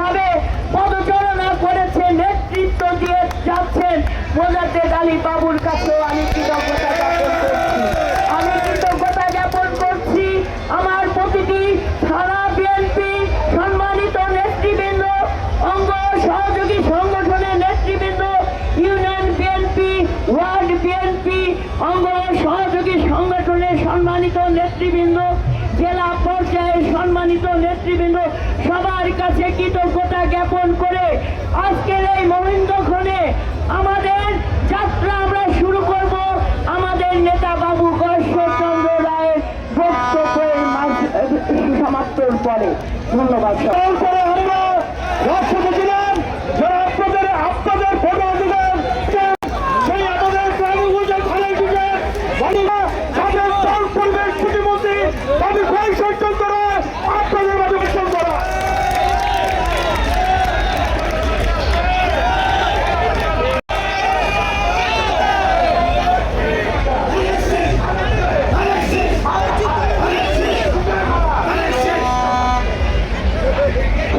ভাবে পদচারণা করেছেন নেতৃত্ব দিয়ে যাচ্ছেন মোজাদ্দেদ আলী বাবুর কাছেও আমি কৃতজ্ঞতা করছি। আমি কৃতজ্ঞতা জ্ঞাপন করছি আমার প্রতিটি সারা বিএনপি সম্মানিত নেতৃবৃন্দ, অঙ্গ সহযোগী সংগঠনের নেতৃবৃন্দ, ইউনিয়ন বিএনপি, ওয়ার্ড বিএনপি, অঙ্গ সহযোগী সংগঠনের সম্মানিত নেতৃবৃন্দ, জেলা জ্ঞাপন করে আজকের এই মহিন্দ্রক্ষণে আমাদের যাত্রা আমরা শুরু করব। আমাদের নেতা বাবু গয়েশ্বরচন্দ্র রায়ের বক্তব্যের সমাপ্তর পরে। ধন্যবাদ রাষ্ট্রপতি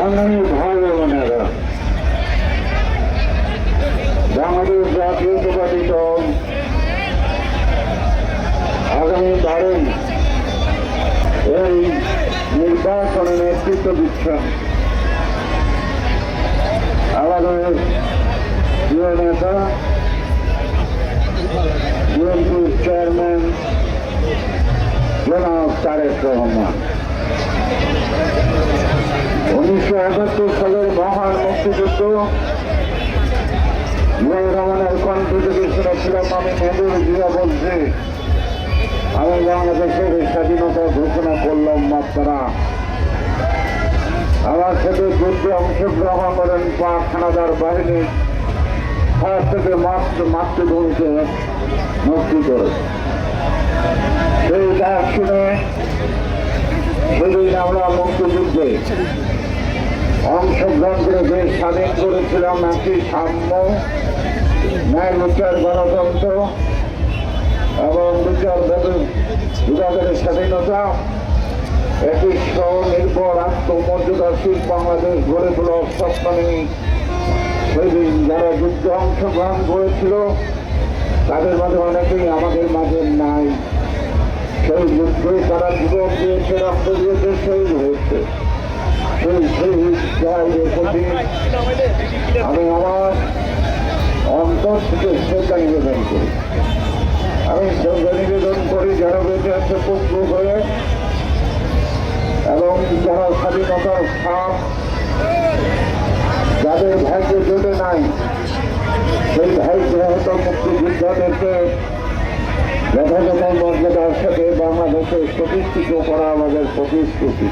সংগ্রামী ভাই বোনেরা বাংলাদেশ জাতীয়তাবাদী দল আগামী বারোই এই নির্বাচনে নেতৃত্ব দিচ্ছেন। আমাদের প্রিয় নেতা বিএনপির চেয়ারম্যান, জনাব তারেক রহমান। উনিশশো একাত্তর সালের মহান মুক্তিযুদ্ধ জিয়া রহমানের কণ্ঠ থেকে শুনেছিলাম আমি নেদুর জিয়া বলছি, আমি বাংলাদেশের স্বাধীনতা ঘোষণা করলাম মাত্রা। আমার সাথে যুদ্ধে অংশগ্রহণ করেন পাক হানাদার বাহিনী হাত থেকে মাতৃ মাতৃভূমিকে মুক্তি করে সেই ডাক শুনে সেদিন আমরা মুক্তিযুদ্ধে অংশগ্রহণ করে দেশ স্বাধীন করেছিলাম একটি সাম্য ন্যায় বিচার গণতন্ত্র এবং বিচার বিভাগের স্বাধীনতা একটি স্বনির্ভর আত্মমর্যাদাশীল বাংলাদেশ গড়ে তোলার স্বপ্ন নিয়ে সেদিন যারা যুদ্ধে অংশগ্রহণ করেছিল। তাদের মাঝে অনেকেই আমাদের মাঝে নাই। সেই যুদ্ধে তারা যুবক দিয়েছে রক্ত দিয়েছে শহীদ হয়েছে সেই শহীদ জয়ের প্রতি আমি আমার অন্তর থেকে শ্রদ্ধা নিবেদন করি। আমি শ্রদ্ধা নিবেদন করি যারা বেঁচে আছে পুত্র হয়ে এবং যারা স্বাধীনতার সাপ যাদের ভাগ্যে জোটে নাই, সেই ভাইকে হয়তো মুক্তিযোদ্ধাদেরকে যথাযথ মর্যাদার সাথে বাংলাদেশের প্রতিষ্ঠিত করা আমাদের প্রতিশ্রুতি।